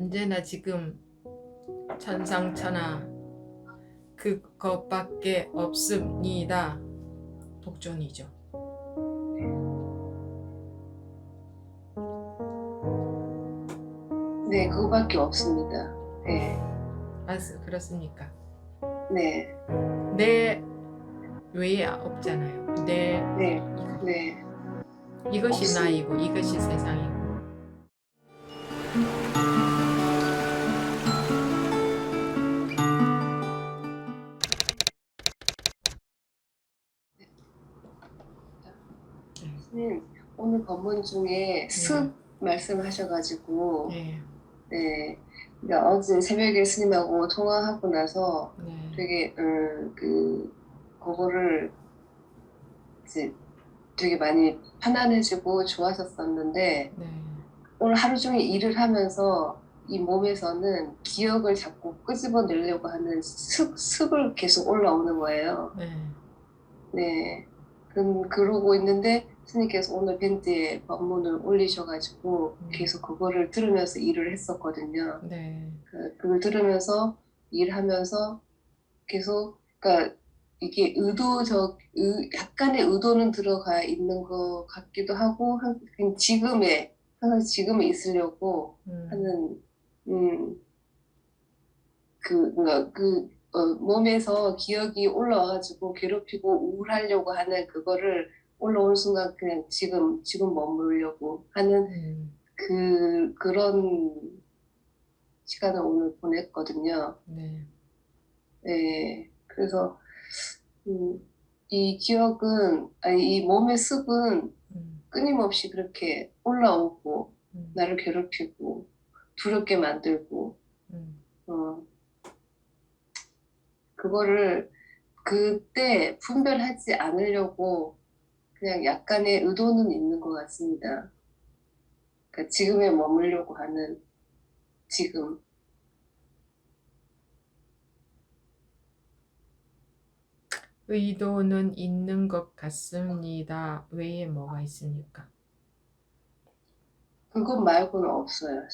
언제나 지금 천상천하 그것밖에 없습니다. 독존이죠. 네, 그거밖에 없습니다. 네, 맞 그렇습니까? 네, 내 외에 없잖아요. 내 네, 이거. 네. 이것이. 나이고 이것이 세상이고 법문 중에 습 말씀하셔가지고, 네, 네. 그러니까 어제 새벽에 스님하고 통화하고 나서 네, 되게, 음, 그, 그거를 이제 되게 많이 편안해지고 좋았었었는데, 네, 오늘 하루 종일 일을 하면서 이 몸에서는 기억을 자꾸 끄집어내려고 하는 습, 습을 계속 올라오는 거예요. 네, 네. 그, 그러고 있는데 스님께서 오늘 밴드에 법문을 올리셔가지고 음. 계속 그거를 들으면서 일을 했었거든요. 네, 그, 그걸 들으면서 일하면서 계속, 그러니까 이게 의도적, 의, 약간의 의도는 들어가 있는 것 같기도 하고, 한- 그냥 지금에, 항상 지금에 있으려고 음, 하는, 음, 그, 뭔가 그, 어, 몸에서 기억이 올라와가지고 괴롭히고 우울하려고 하는 그거를 올라오는 순간 그냥 지금, 지금 머무르려고 하는 음, 그, 그런 시간을 오늘 보냈거든요. 네, 네. 그래서, 음, 이 기억은, 아니, 이 몸의 습은 음, 끊임없이 그렇게 올라오고, 음, 나를 괴롭히고, 두렵게 만들고, 음, 어, 그거를 그때 분별하지 않으려고 그냥 약간의 의도는 있는 것 같습니다. 그러니까 지금에 머물려고 하는 지금. 의도는 있는 것 같습니다. 외에 뭐가 있습니까? 그것 말고는 없어요.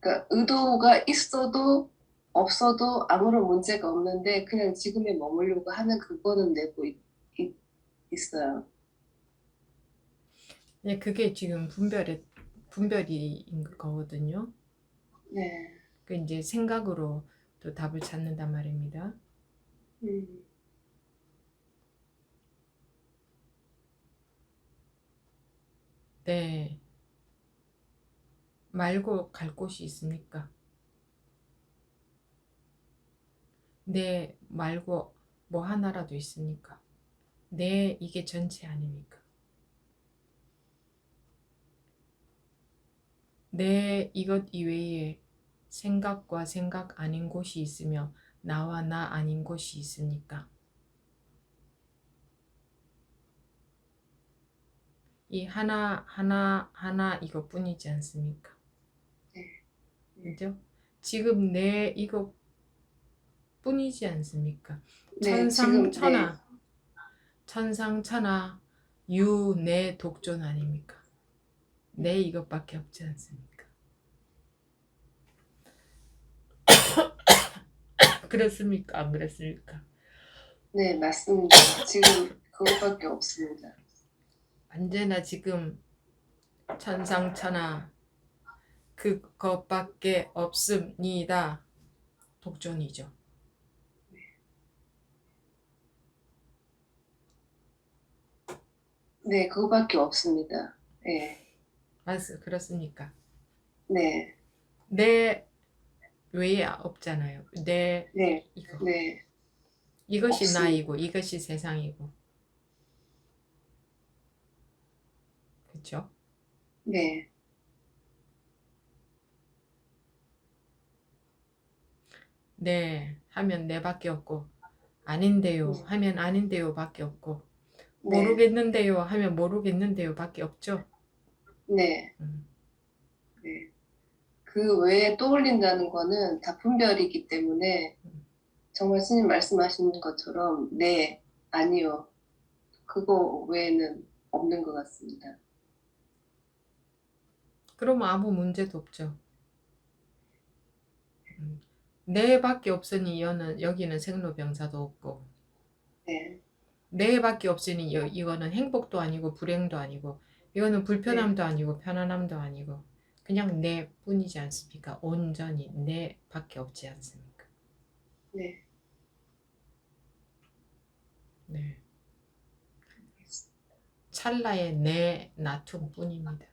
그러니까 의도가 있어도 없어도 아무런 문제가 없는데 그냥 지금에 머물려고 하는 그거는 내고 있, 있, 있어요. 네, 그게 지금 분별의 분별인 거거든요. 네. 그 이제 생각으로 또 답을 찾는단 말입니다. 음. 네. 말고 갈 곳이 있습니까? 네, 말고 뭐 하나라도 있습니까? 네, 이게 전체 아닙니까? 네, 이것 이외에 생각과 생각 아닌 곳이 있으며 나와 나 아닌 곳이 있습니까? 이 하나, 하나, 하나 이것뿐이지 않습니까? 네. 그죠? 지금 내 이것 뿐이지 않습니까? 네, 천상천하, 천상천하, 유, 내 독존 아닙니까? 내 이것밖에 없지 않습니까? 그렇습니까? 안 그렇습니까? 네, 맞습니다. 지금 그것밖에 없습니다. 언제나 지금 천상천하 그것밖에 없습니다. 독존이죠. 네, 그거밖에 없습니다. 네, 맞 그렇습니까? 네, 내 외에 없잖아요. 내 네, 이거 네, 이것이 없습니다. 나이고 이것이 세상이고 그렇죠? 네, 네 하면 내밖에 없고 아닌데요 네. 하면 아닌데요밖에 없고 네, 모르겠는데요 하면 모르겠는데요 밖에 없죠. 네, 음, 네. 그 외에 떠올린다는 거는 다 분별이기 때문에 정말 스님 말씀하시는 것처럼 네, 아니요. 그거 외에는 없는 것 같습니다. 그러면 아무 문제도 없죠. 음, 내밖에 없으니 여는 여기는 생로병사도 없고 네. 내밖에 없으니 여, 이거는 행복도 아니고 불행도 아니고 이거는 불편함도 아니고 편안함도 아니고 그냥 내 뿐이지 않습니까? 온전히 내밖에 없지 않습니까? 네. 네. 찰나의 내 나툼뿐입니다.